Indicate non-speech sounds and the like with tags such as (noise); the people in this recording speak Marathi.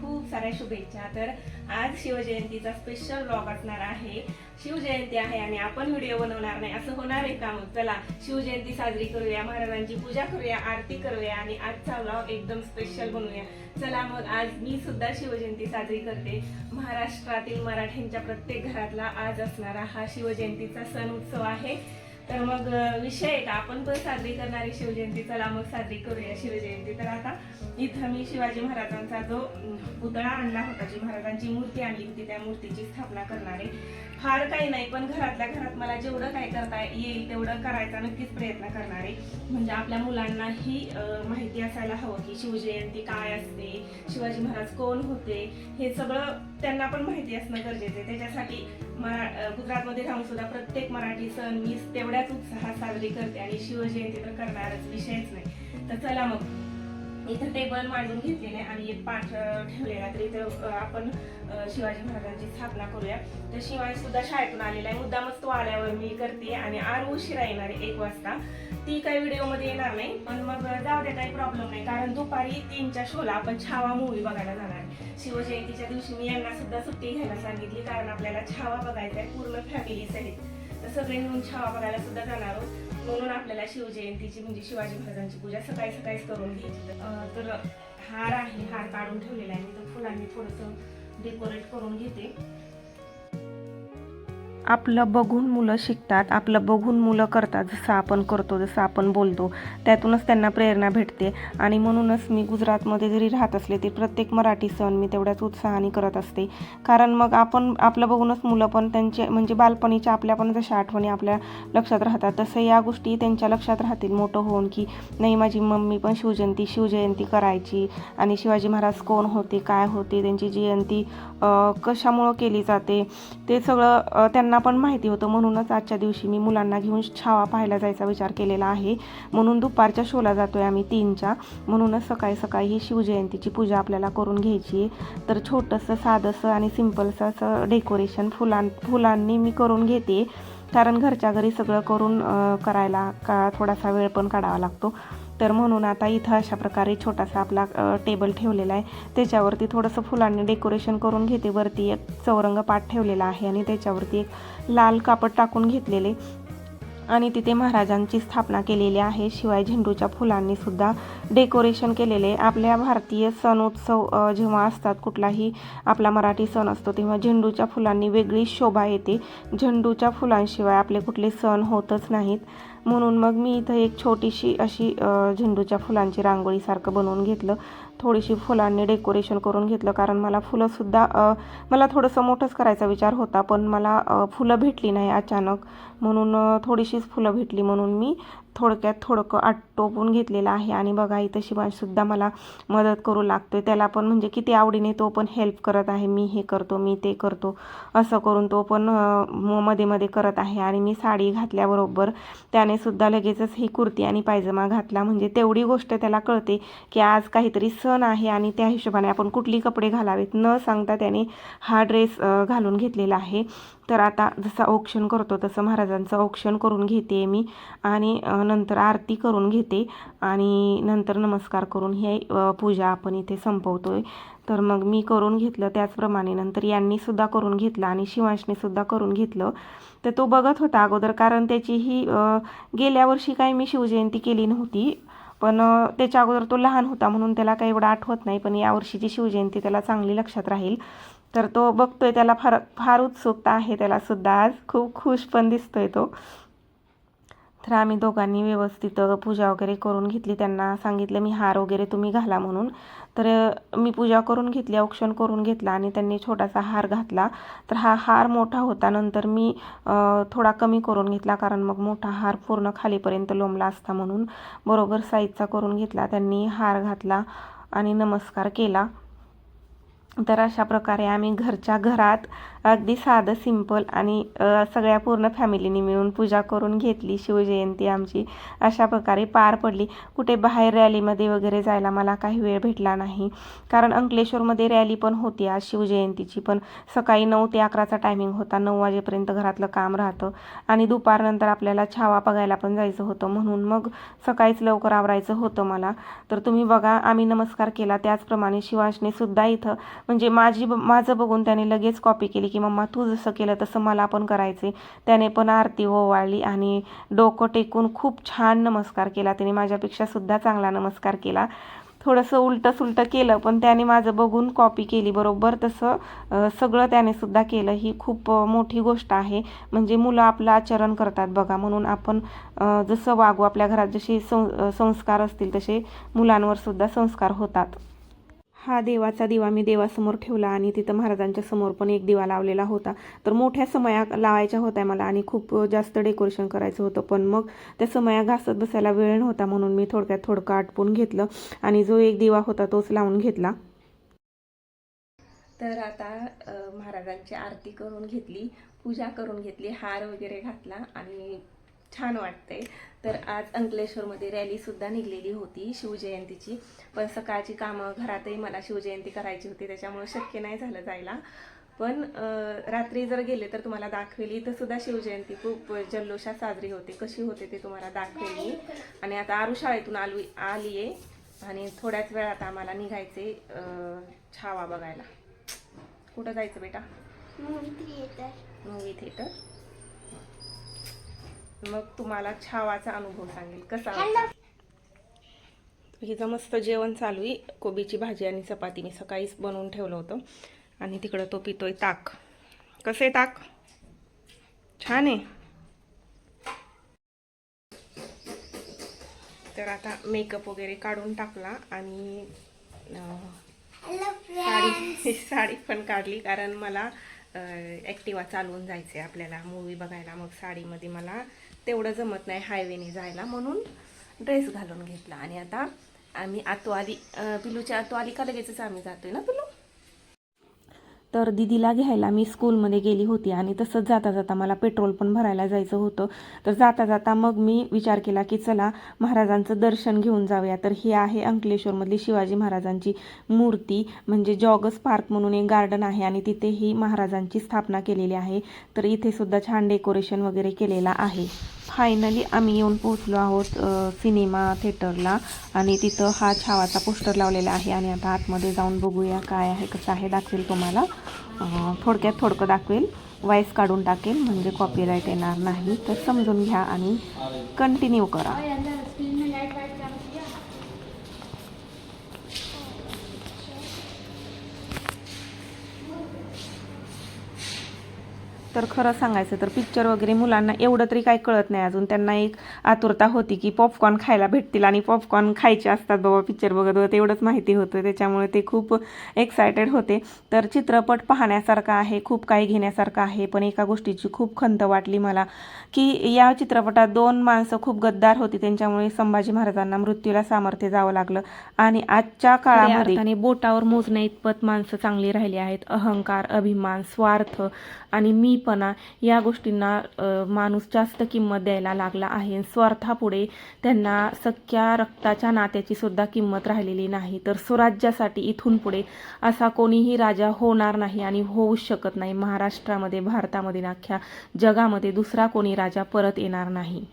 खूप साऱ्या शुभेच्छा. तर आज शिवजयंतीचा स्पेशल ब्लॉग असणार आहे. शिवजयंती आहे आणि आपण व्हिडिओ बनवणार नाही. असं होणार आहे का मग? चला शिवजयंती साजरी करूया महाराजांची पूजा करूया आरती करूया आणि आजचा ब्लॉग एकदम स्पेशल बनवूया. चला मग आज मी सुद्धा शिवजयंती साजरी करते. महाराष्ट्रातील मराठ्यांच्या प्रत्येक घरातला आज असणारा हा शिवजयंतीचा सण उत्सव आहे. तर मग विषय आहे का? आपण पण साजरी करणारी शिवजयंती. चला मग साजरी करूया शिवजयंती. तर आता इथं मी शिवाजी महाराजांचा जो पुतळा आणला होता जी महाराजांची मूर्ती आणली होती त्या मूर्तीची स्थापना करणारे फार काही नाही पण घरातल्या घरात मला जेवढं काय करता येईल तेवढं करायचा नक्कीच प्रयत्न करणारे म्हणजे आपल्या मुलांनाही माहिती असायला हवं की शिवजयंती काय असते शिवाजी महाराज कोण होते? हे सगळं त्यांना पण माहिती असणं गरजेचं आहे. त्याच्यासाठी मरा गुजरातमध्ये राहून सुद्धा प्रत्येक मराठी सण मी तेवढ्याच उत्साहात साजरी करते आणि शिवजयंती तर करणारच विषयच नाही. तर चला मग. इथं टेबल मांडून घेतलेले आणि एक पाठ ठेवलेला तर इथं आपण शिवाजी महाराजांची स्थापना करूया. तर शिवाजी सुद्धा शाळेतून आलेला आहे. मुद्दामच तो आल्यावर मी करते आणि आर उशिरा येणार आहे एक वाजता. ती काही व्हिडिओमध्ये येणार नाही पण मग जाऊ द्या काही प्रॉब्लेम नाही. कारण दुपारी तीनच्या शोला आपण छावा मूवी बघायला जाणार आहे. शिवजयंतीच्या दिवशी मी यांना सुद्धा सुट्टी घ्यायला सांगितली कारण आपल्याला छावा बघायचा आहे. पूर्ण फॅमिली सहित. तर सगळे मिळून छावा बघायला सुद्धा जाणार आहोत. म्हणून आपल्याला शिवजयंतीची म्हणजे शिवाजी महाराजांची पूजा सकाळी सकाळीच करून घ्यायची. तर हार आहे हार काढून ठेवलेला आहे. मी तर फुलांनी थोडंसं डेकोरेट करून घेते. आपलं बघून मुलं शिकतात आपलं बघून मुलं करतात जसं आपण करतो जसं आपण बोलतो त्यातूनच त्यांना प्रेरणा भेटते. आणि म्हणूनच मी गुजरातमध्ये जरी राहत असले तरी प्रत्येक मराठी सण मी तेवढ्याच उत्साहाने करत असते. कारण मग आपण आपलं बघूनच मुलं पण त्यांचे म्हणजे बालपणीच्या आपल्या पण जशा आठवणी आपल्या लक्षात राहतात तसं या गोष्टी त्यांच्या लक्षात राहतील. मोठं होऊन की नाही माझी मम्मी पण शिवजयंती शिवजयंती करायची. आणि शिवाजी महाराज कोण होते काय होते त्यांची जयंती कशामुळं केली जाते? ते सगळं त्यांना त्यांना पण माहिती होतं. म्हणूनच आजच्या दिवशी मी मुलांना घेऊन छावा पाहायला जायचा विचार केलेला आहे. म्हणून दुपारच्या शोला जातोय आम्ही तीनच्या. म्हणूनच सकाळी सकाळी ही शिवजयंतीची पूजा आपल्याला करून घ्यायची आहे. तर छोटंसं साधंसं आणि सिम्पलसं असं डेकोरेशन फुलां फुलांनी मी करून घेते. कारण घरच्या घरी सगळं करून करायला का थोडासा वेळ पण काढावा लागतो. तर म्हणून आता इथं अशा प्रकारे छोटासा आपला टेबल ठेवलेला आहे. त्याच्यावरती थोडंसं फुलांनी डेकोरेशन करून घेते. वरती एक चौरंग पाट ठेवलेला आहे आणि त्याच्यावरती एक लाल कापड टाकून घेतलेले. आणि तिथे महाराजांची स्थापना केलेली आहे. शिवाय झेंडूच्या फुलांनी सुद्धा डेकोरेशन केलेले. आपल्या भारतीय सण उत्सव जेव्हा असतात कुठलाही आपला मराठी सण असतो तेव्हा झेंडूच्या फुलांनी वेगळी शोभा येते. झेंडूच्या फुलांशिवाय आपले कुठले सण होतच नाहीत. म्हणून मग मी इथं एक छोटीशी अशी झेंडूच्या फुलांची रांगोळीसारखं बनवून घेतलं. थोडीशी फुलांनी डेकोरेशन करून घेतलं. कारण मला फुलंसुद्धा मला थोडंसं मोठंच करायचा विचार होता पण मला फुलं भेटली नाही अचानक. म्हणून थोडीशीच फुलं भेटली म्हणून मी थोडक्यात थोडकं आटोपून घेतलेलं आहे. आणि बघा इथं शिवांशसुद्धा मला मदत करू लागतोय त्याला पण म्हणजे किती आवडीने तो पण हेल्प करत आहे. मी हे करतो मी ते करतो असं करून तो पण म- मध्ये मध्ये करत आहे. आणि मी साडी घातल्याबरोबर त्याने सुद्धा लगेचच ही कुर्ती आणि पायजमा घातला. म्हणजे तेवढी गोष्ट त्याला कळते की आज काहीतरी सण आहे आणि त्या हिशोबाने आपण कुठली कपडे घालावेत न सांगता त्याने हा ड्रेस घालून घेतलेला आहे. तर आता जसं औक्षण करतो तसं महाराजांचं औक्षण करून घेते मी आणि नंतर आरती करून घेते आणि नंतर नमस्कार करून ही पूजा आपण इथे संपवतोय. तर मग मी करून घेतलं त्याचप्रमाणे नंतर यांनीसुद्धा करून घेतलं आणि शिवांशनेसुद्धा करून घेतलं. तर तो बघत होता अगोदर कारण त्याची ही गेल्या वर्षी काही मी शिवजयंती केली नव्हती. पण त्याच्या अगोदर तो लहान होता म्हणून त्याला काही एवढं आठवत नाही पण यावर्षीची शिवजयंती त्याला चांगली लक्षात राहील. तर तो बघतोय त्याला फार फार उत्सुकता आहे त्याला सुद्धा आज. खूप खुश पण दिसतोय तो. तर आम्ही दोघांनी व्यवस्थित पूजा वगैरे करून घेतली. त्यांना सांगितलं मी हार वगैरे तुम्ही घाला म्हणून. तर मी पूजा करून घेतली औक्षण करून घेतला आणि त्यांनी छोटासा हार घातला. तर हा हार मोठा होता. नंतर मी थोडा कमी करून घेतला कारण मग मोठा हार पूर्ण खालीपर्यंत लोंबला असता म्हणून बरोबर साईजचा करून घेतला. त्यांनी हार घातला आणि नमस्कार केला. तर अशा प्रकारे आम्ही घरच्या घरात अगदी साधं सिंपल आणि सगळ्या पूर्ण फॅमिलीने मिळून पूजा करून घेतली शिवजयंती आमची. अशा प्रकारे पार पडली. कुठे बाहेर रॅलीमध्ये वगैरे जायला मला काही वेळ भेटला नाही. कारण अंकलेश्वरमध्ये रॅली पण होती आज शिवजयंतीची पण सकाळी नऊ ते अकराचा टायमिंग होता. नऊ वाजेपर्यंत घरातलं काम राहतं. आणि दुपारनंतर आपल्याला छावा बघायला पण जायचं होतं. म्हणून मग सकाळीच लवकर आवरायचं होतं मला. तर तुम्ही बघा आम्ही नमस्कार केला. त्याचप्रमाणे शिवाशने सुद्धा इथं म्हणजे माझी माझं बघून त्याने लगेच कॉपी केली. की मम्मा तू जसं केलं तसं मला पण करायचे त्याने पण आरती ओवाळली आणि डोकं टेकून खूप छान नमस्कार केला. त्याने माझ्यापेक्षा सुद्धा चांगला नमस्कार केला. थोडंसं उलटं सुलटं केलं पण त्याने माझं बघून कॉपी केली. बरोबर तसं सगळं त्याने सुद्धा केलं. ही खूप मोठी गोष्ट आहे. म्हणजे मुलं आपलं आचरण करतात बघा. म्हणून आपण जसं वागू आपल्या घरात जसे सं संस्कार असतील तसे मुलांवर सुद्धा संस्कार होतात. हा देवाचा दिवा मी देवासमोर ठेवला आणि तिथं महाराजांच्या समोर पण एक दिवा लावलेला होता. तर मोठ्या समया लावायच्या होत्या मला आणि खूप जास्त डेकोरेशन करायचं होतं. पण मग त्या समया घासत बसायला वेळ नव्हता म्हणून मी थोडक्यात थोडकं आटपून घेतलं आणि जो एक दिवा होता तोच लावून घेतला. तर आता महाराजांची आरती करून घेतली पूजा करून घेतली हार वगैरे घातला आणि छान वाटतंय. तर आज अंकलेश्वरमध्ये रॅली सुद्धा निघलेली होती शिवजयंतीची. पण सकाळची कामं घरातही मला शिवजयंती करायची होती त्याच्यामुळे शक्य नाही झालं जायला. पण रात्री जर गेले तर तुम्हाला दाखवेली. इथं सुद्धा शिवजयंती खूप जल्लोषात साजरी होते. कशी होते ते तुम्हाला दाखवेल. आणि आता आरू शाळेतून आली आली आहे आणि थोड्याच वेळात आम्हाला निघायचे छावा बघायला. कुठं जायचं बेटा? मूवी थिएटर मग तुम्हाला छावाचा अनुभव सांगेल. कसा हिचं मस्त जेवण चालू आहे. कोबीची भाजी आणि चपाती मी सकाळीच बनवून ठेवलं होतं. आणि तिकडं तो पितोय ताक. कसं ताक? छान आहे. तर आता मेकअप वगैरे काढून टाकला आणि साडी (laughs) साडी पण काढली. कारण मला ॲक्टिवा चालवून जायचे आपल्याला. मूवी बघायला. मग साडीमध्ये मला तेवढं जमत नाही हायवेने जायला म्हणून ड्रेस घालून घेतला. आणि आता आम्ही आतोआली पिलूच्या आतोआली का लगेचच आम्ही जातोय ना पिलू? तर दिदीला घ्यायला मी स्कूलमध्ये गेली होती आणि तसंच जाता जाता मला पेट्रोल पण भरायला जायचं होतं. तर जाता जाता मग मी विचार केला की चला महाराजांचं दर्शन घेऊन जाऊया. तर ही आहे अंकलेश्वरमधली शिवाजी महाराजांची मूर्ती म्हणजे जॉगस पार्क म्हणून एक गार्डन आहे आणि तिथे ही महाराजांची स्थापना केलेली आहे. तर इथे सुद्धा छान डेकोरेशन वगैरे केलेलं आहे. फायनली आम्ही येऊन पोहोचलो आहोत सिनेमा थिएटरला आणि तिथं हा छावाचा पोस्टर लावलेला आहे. आणि आता आतमध्ये जाऊन बघूया काय आहे कसं आहे दाखवेल तुम्हाला. थोडक्यात थोडकं दाखवेल. वॉईस काढून टाकेल म्हणजे कॉपीराईट येणार नाही. तर समजून घ्या आणि कंटिन्यू करा. तर खरं सांगायचं तर पिक्चर वगैरे मुलांना एवढं तरी काही कळत नाही अजून. त्यांना एक आतुरता होती की पॉपकॉर्न खायला भेटतील आणि पॉपकॉर्न खायचे असतात बाबा पिक्चर बघत बघत एवढंच माहिती होतं. त्याच्यामुळे ते खूप एक्सायटेड होते. तर चित्रपट पाहण्यासारखा आहे खूप काही घेण्यासारखं आहे. पण एका गोष्टीची खूप खंत वाटली मला की या चित्रपटात दोन माणसं खूप गद्दार होती. त्यांच्यामुळे संभाजी महाराजांना मृत्यूला सामर्थ्य जावं लागलं. आणि आजच्या काळामध्ये आणि बोटावर मोजण्या इतपत माणसं चांगली राहिली आहेत. अहंकार अभिमान स्वार्थ आणि मीपणा या गोष्टींना माणूस जास्त किंमत द्यायला लागला आहे. स्वार्थापुढे त्यांना सख्या रक्ताच्या नात्याची सुद्धा किंमत राहिलेली नाही. तर स्वराज्यासाठी इथून पुढे असा कोणीही राजा होणार नाही आणि होऊ शकत नाही. महाराष्ट्रामध्ये भारतामध्ये अख्ख्या जगामध्ये दुसरा कोणी राजा परत येणार नाही.